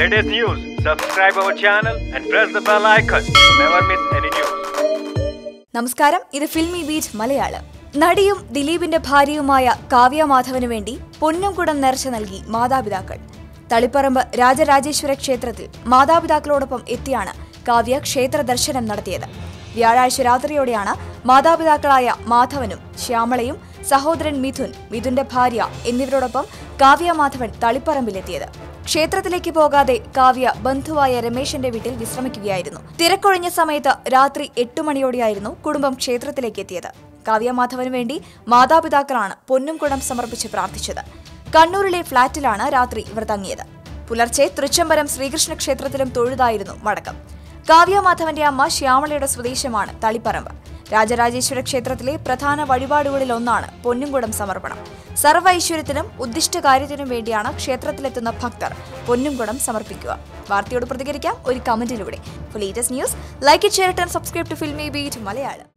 latest news, subscribe our channel and press the bell icon to never miss any news. നമസ്കാരം ഇത് filmy beat Malayalam. നടിയും ദിലീപിന്റെ ഭാര്യയുമായ കാവ്യ മാധവന് വേണ്ടി പൊന്നും കുടം നേർച്ച നൽകി മാതാപിതാക്കൾ. തളിപ്പറമ്പ് രാജരാജേശ്വര ക്ഷേത്രത്തിൽ മാതാപിതാക്കളോടൊപ്പം എത്തിയാണ് കാവ്യ ക്ഷേത്ര ദർശനം നടത്തിയത്. വ്യാഴാഴ്ച രാത്രിയോടെയാണ് മാതാപിതാക്കളായ മാധവനും ശ്യാമളയും സഹോദരൻ മിഥുൻ മിഥുന്റെ ഭാര്യ എന്നിവരോടൊപ്പം കാവ്യ മാധവൻ തളിപ്പറമ്പിലെത്തിയത്. ക്ഷേത്രത്തിലേക്ക് പോകാതെ കാവ്യ ബന്ധുവായ രമേശന്റെ വീട്ടിൽ വിശ്രമിക്കുകയായിരുന്നു. തിരക്കൊഴിഞ്ഞ സമയത്ത് രാത്രി എട്ടു മണിയോടെയായിരുന്നു കുടുംബം ക്ഷേത്രത്തിലേക്ക് എത്തിയത്. കാവ്യ മാധവന് വേണ്ടി മാതാപിതാക്കളാണ് പൊന്നും കുടം സമർപ്പിച്ച് പ്രാർത്ഥിച്ചത്. കണ്ണൂരിലെ ഫ്ളാറ്റിലാണ് രാത്രി ഇവർ തങ്ങിയത്. പുലർച്ചെ തൃച്ചംബരം ശ്രീകൃഷ്ണ ക്ഷേത്രത്തിലും തൊഴുതായിരുന്നു മടക്കം. കാവ്യ മാധവന്റെ അമ്മ ശ്യാമളയുടെ സ്വദേശമാണ് തളിപ്പറമ്പ്. രാജരാജേശ്വര ക്ഷേത്രത്തിലെ പ്രധാന വഴിപാടുകളിൽ ഒന്നാണ് പൊന്നുംകുടം സമർപ്പണം. സർവ ഐശ്വര്യത്തിനും ഉദ്ദിഷ്ട കാര്യത്തിനും വേണ്ടിയാണ് ക്ഷേത്രത്തിലെത്തുന്ന ഭക്തർ പൊന്നുംകുടം സമർപ്പിക്കുക. വാർത്തയോട് പ്രതികരിക്കാം. ഒരു കമന്റിലൂടെ. Latest news like share and subscribe to Filmibeat Malayalam.